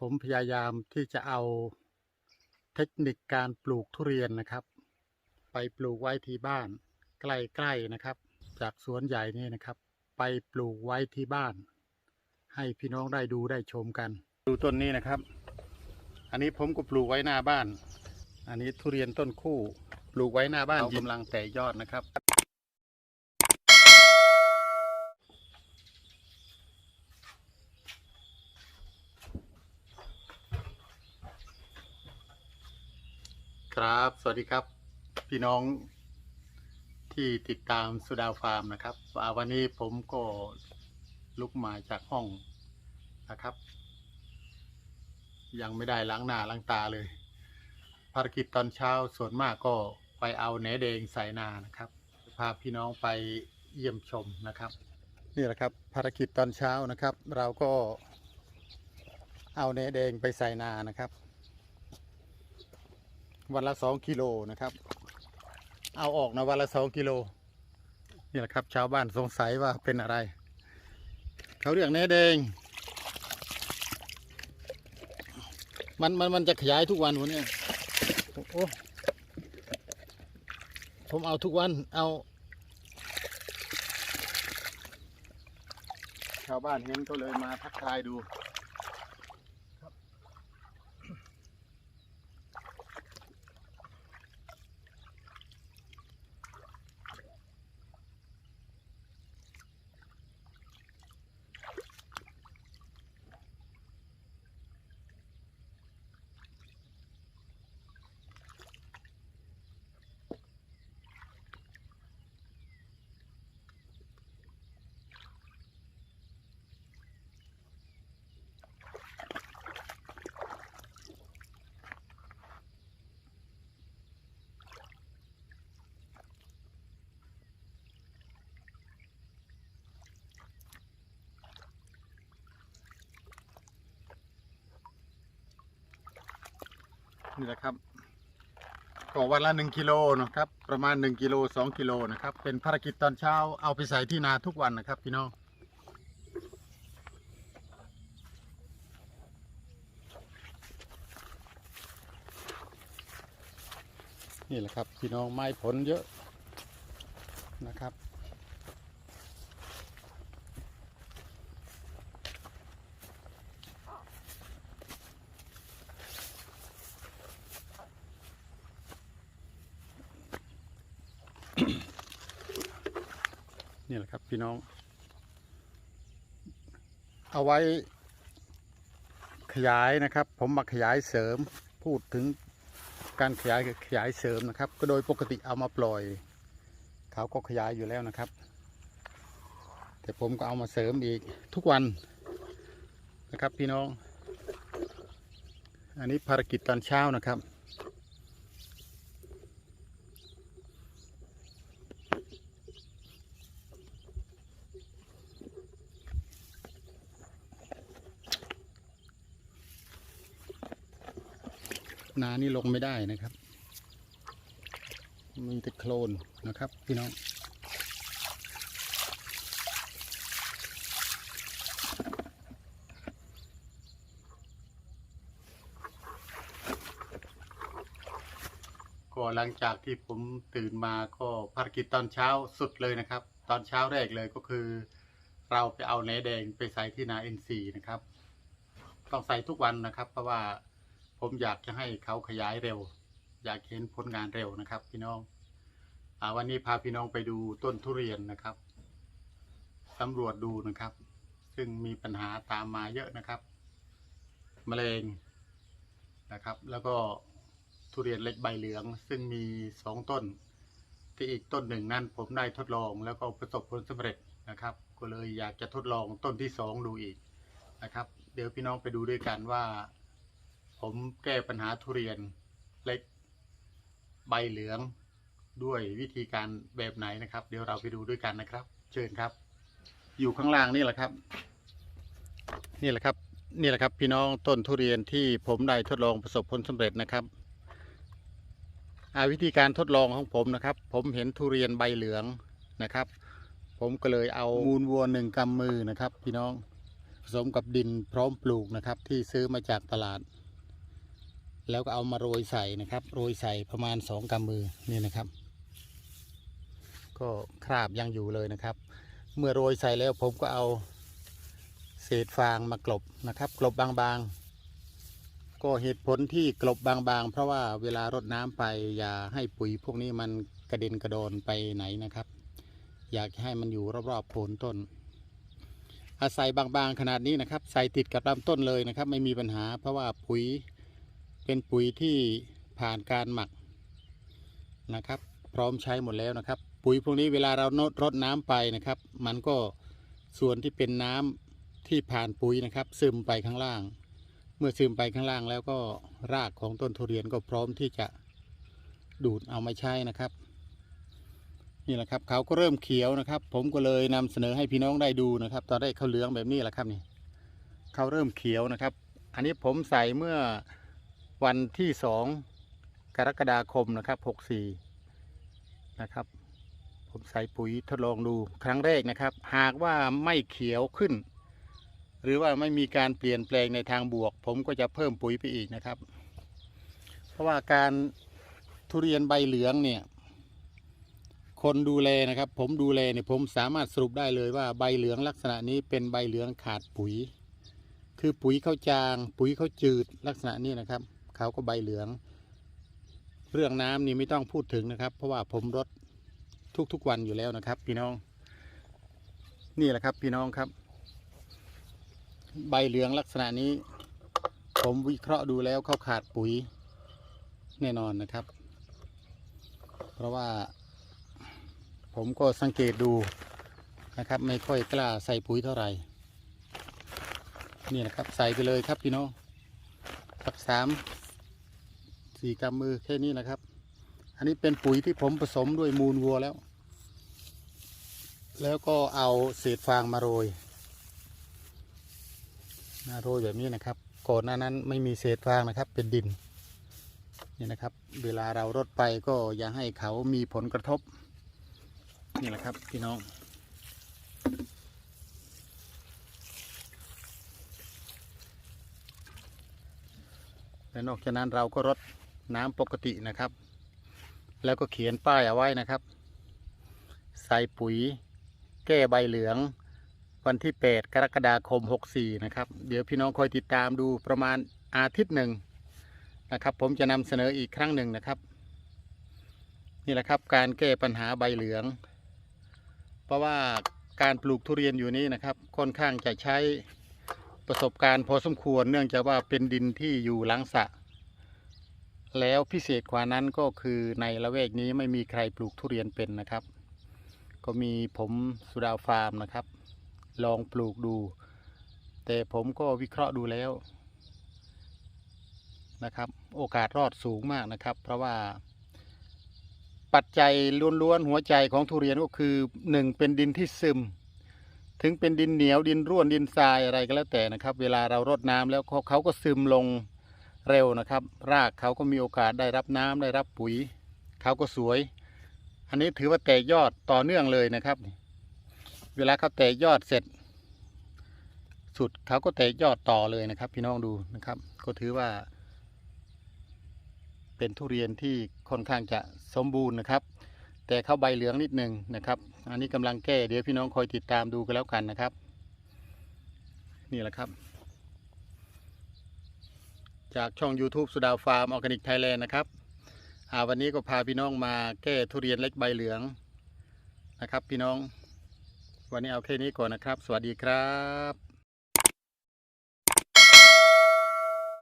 ผมพยายามที่จะเอาเทคนิคการปลูกทุเรียนนะครับ ไปปลูกไว้ที่บ้าน ใกล้ๆนะครับ จากสวนใหญ่นี่นะครับ ไปปลูกไว้ที่บ้าน ให้พี่น้องได้ดูได้ชมกัน ดูต้นนี้นะครับ อันนี้ผมก็ปลูกไว้หน้าบ้าน อันนี้ทุเรียนต้นคู่ ปลูกไว้หน้าบ้านกำลังแตกยอดนะครับ ครับ สวัสดีครับ พี่น้องที่ติดตามสุดาฟาร์มนะครับวันนี้ผมก็ลุกมาจากห้องนะครับ ยังไม่ได้ล้างหน้าล้างตาเลย ภารกิจตอนเช้าส่วนมากก็ไปเอาแหนแดงใส่นานะครับ พาพี่น้องไปเยี่ยมชมนะครับ นี่แหละครับภารกิจตอนเช้านะครับ เราก็เอาแหนแดงไปใส่นานะครับ วันละสองกิโลนะครับ เอาออกนะวันละสองกิโลนี่แหละครับ ชาวบ้านสงสัยว่าเป็นอะไร เขาเรียกแหนแดง มันมันมันจะขยายทุกวันวะเนี่ยโอ้โอ้ผมเอาทุกวันเอา ชาวบ้านเห็นก็เลยมาทักทายดู นี่แหละครับก็วันละหนึ่งกิโลนะครับ ประมาณหนึ่งกิโลสองกิโลนะครับ เป็นภารกิจตอนเช้าเอาไปใส่ที่นาทุกวันนะครับพี่น้องนี่แหละครับพี่น้องไม้ผลเยอะนะครับ นี่แหละครับพี่น้อง เอาไว้ขยายนะครับ ผมมาขยายเสริมพูดถึงการขยายขยายเสริมนะครับ ก็โดยปกติเอามาปล่อยเขาก็ขยายอยู่แล้วนะครับ แต่ผมก็เอามาเสริมอีกทุกวันนะครับพี่น้อง อันนี้ภารกิจตอนเช้านะครับ นานี่ลงไม่ได้นะครับ มีแต่โคลนนะครับ พี่น้องก็หลังจากที่ผมตื่นมาก็ภารกิจตอนเช้าสุดเลยนะครับ ตอนเช้าแรกเลยก็คือ เราไปเอาแหนแดงไปใส่ที่นา N4 นะครับ ต้องใส่ทุกวันนะครับ เพราะว่า ผมอยากจะให้เขาขยายเร็ว อยากเห็นผลงานเร็วนะครับ พี่น้องอวันนี้พาพี่น้องไปดูต้นทุเรียนนะครับสำรวจดูนะครับ ซึ่งมีปัญหาตามมาเยอะนะครับแมลงนะครับ แล้วก็ทุเรียนเล็กใบเหลือง ซึ่งมีสองต้น ที่อีกต้นหนึ่งนั้นผมได้ทดลองแล้วก็ประสบผลสำเร็จนะครับ ก็เลยอยากจะทดลองต้นที่สองดูอีกนะครับ เดี๋ยวพี่น้องไปดูด้วยกันว่า ผมแก้ปัญหาทุเรียนเล็กใบเหลืองด้วยวิธีการแบบไหนนะครับ เดี๋ยวเราไปดูด้วยกันนะครับ เชิญครับ อยู่ข้างล่างนี่แหละครับ นี่แหละครับนี่แหละครับ พี่น้องต้นทุเรียนที่ผมได้ทดลองประสบผลสำเร็จนะครับอ่าวิธีการทดลองของผมนะครับ ผมเห็นทุเรียนใบเหลืองนะครับ ผมก็เลยเอามูลวัวหนึ่งกำมือนะครับ พี่น้องผสมกับดินพร้อมปลูกนะครับ ที่ซื้อมาจากตลาด แล้วก็เอามาโรยใส่นะครับ โรยใส่ประมาณสองกำมือนี่นะครับ ก็คราบยังอยู่เลยนะครับ เมื่อโรยใส่แล้วผมก็เอาเศษฟางมากลบนะครับ กลบบางๆ ก็เหตุผลที่กลบบางๆ เพราะว่าเวลารดน้ำไปอย่าให้ปุ๋ยพวกนี้มันกระเด็นกระโดนไปไหนนะครับ อยากให้มันอยู่รอบๆโคนต้นอาศัยบางๆขนาดนี้นะครับ ใส่ติดกับลำต้นเลยนะครับ ไม่มีปัญหาเพราะว่าปุ๋ย เป็นปุ๋ยที่ผ่านการหมักนะครับ พร้อมใช้หมดแล้วนะครับ ปุ๋ยพวกนี้เวลาเรานดรดน้ำไปนะครับ มันก็ส่วนที่เป็นน้ำที่ผ่านปุ๋ยนะครับ ซึมไปข้างล่าง เมื่อซึมไปข้างล่างแล้วก็รากของต้นทุเรียนก็พร้อมที่จะดูดเอามาใช้นะครับนี่แหละครับเขาก็เริ่มเขียวนะครับ ผมก็เลยนำเสนอให้พี่น้องได้ดูนะครับ ตอนแรกเขาเหลืองแบบนี้แหละครับนี่เขาเริ่มเขียวนะครับ อันนี้ผมใส่เมื่อ วันที่สองกรกฎาคมนะครับหกสี่นะครับ ผมใส่ปุ๋ยทดลองดูครั้งแรกนะครับ หากว่าไม่เขียวขึ้น หรือว่าไม่มีการเปลี่ยนแปลงในทางบวก ผมก็จะเพิ่มปุ๋ยไปอีกนะครับ เพราะว่าการทุเรียนใบเหลืองเนี่ยคนดูแลนะครับ ผมดูแลเนี่ยผมสามารถสรุปได้เลยว่าใบเหลืองลักษณะนี้เป็นใบเหลืองขาดปุ๋ย คือปุ๋ยเขาจาง ปุ๋ยเขาจืดลักษณะนี้นะครับ ขาก็ใบเหลือง เรื่องน้ำนี่ไม่ต้องพูดถึงนะครับ เพราะว่าผมรดทุกๆวันอยู่แล้วนะครับ พี่น้อง นี่แหละครับ พี่น้องครับ ใบเหลืองลักษณะนี้ ผมวิเคราะห์ดูแล้วเขาขาดปุ๋ยแน่นอนนะครับ เพราะว่า ผมก็สังเกตดูนะครับ ไม่ค่อยกล้าใส่ปุ๋ยเท่าไหร่ นี่นะครับ ใส่ไปเลยครับพี่น้องสักสาม สี่กำมือแค่นี้นะครับ อันนี้เป็นปุ๋ยที่ผมผสมด้วยมูลวัวแล้ว แล้วก็เอาเศษฟางมาโรยมาโรยแบบนี้นะครับก่อนหน้านั้นไม่มีเศษฟางนะครับ เป็นดินนี่นะครับ เวลาเรารดไปก็อย่าให้เขามีผลกระทบ นี่แหละครับพี่น้องและนอกจากนั้นเราก็รด น้ำปกตินะครับ แล้วก็เขียนป้ายเอาไว้นะครับ ใส่ปุ๋ย แก้ใบเหลือง วันที่ 8 กรกฎาคม 64 นะครับ เดี๋ยวพี่น้องคอยติดตามดูประมาณอาทิตย์หนึ่งนะครับ ผมจะนำเสนออีกครั้งหนึ่งนะครับ นี่แหละครับการแก้ปัญหาใบเหลือง เพราะว่าการปลูกทุเรียนอยู่นี้นะครับ ค่อนข้างจะใช้ประสบการณ์พอสมควรเนื่องจากว่าเป็นดินที่อยู่หลังสระ แล้วพิเศษกว่านั้นก็คือในละแวกนี้ไม่มีใครปลูกทุเรียนเป็นนะครับ ก็มีผมสุดาฟาร์มนะครับ ลองปลูกดู แต่ผมก็วิเคราะห์ดูแล้วนะครับ โอกาสรอดสูงมากนะครับ เพราะว่า ปัจจัยล้วนๆหัวใจของทุเรียนก็คือหนึ่งเป็นดินที่ซึม ถึงเป็นดินเหนียวดินร่วนดินทรายอะไรก็แล้วแต่นะครับ เวลาเรารดน้ำแล้วเขาก็ซึมลง เร็วนะครับ รากเขาก็มีโอกาสได้รับน้ำได้รับปุ๋ยเขาก็สวย อันนี้ถือว่าแตกยอดต่อเนื่องเลยนะครับ เวลาเขาแตกยอดเสร็จ สุดเขาก็แตกยอดต่อเลยนะครับ พี่น้องดูนะครับ ก็ถือว่า เป็นทุเรียนที่ค่อนข้างจะสมบูรณ์นะครับ แต่เข้าใบเหลืองนิดหนึ่งนะครับ อันนี้กำลังแก้เดี๋ยวพี่น้องคอยติดตามดูกันแล้วกันนะครับ นี่แหละครับ จากช่อง YouTube สุดาฟาร์มออร์แกนิกไทยแลนด์นะครับอ่าวันนี้ก็พาพี่น้องมาแก้ทุเรียนเล็กใบเหลืองนะครับ พี่น้อง วันนี้เอาแค่นี้ก่อนนะครับ สวัสดีครับ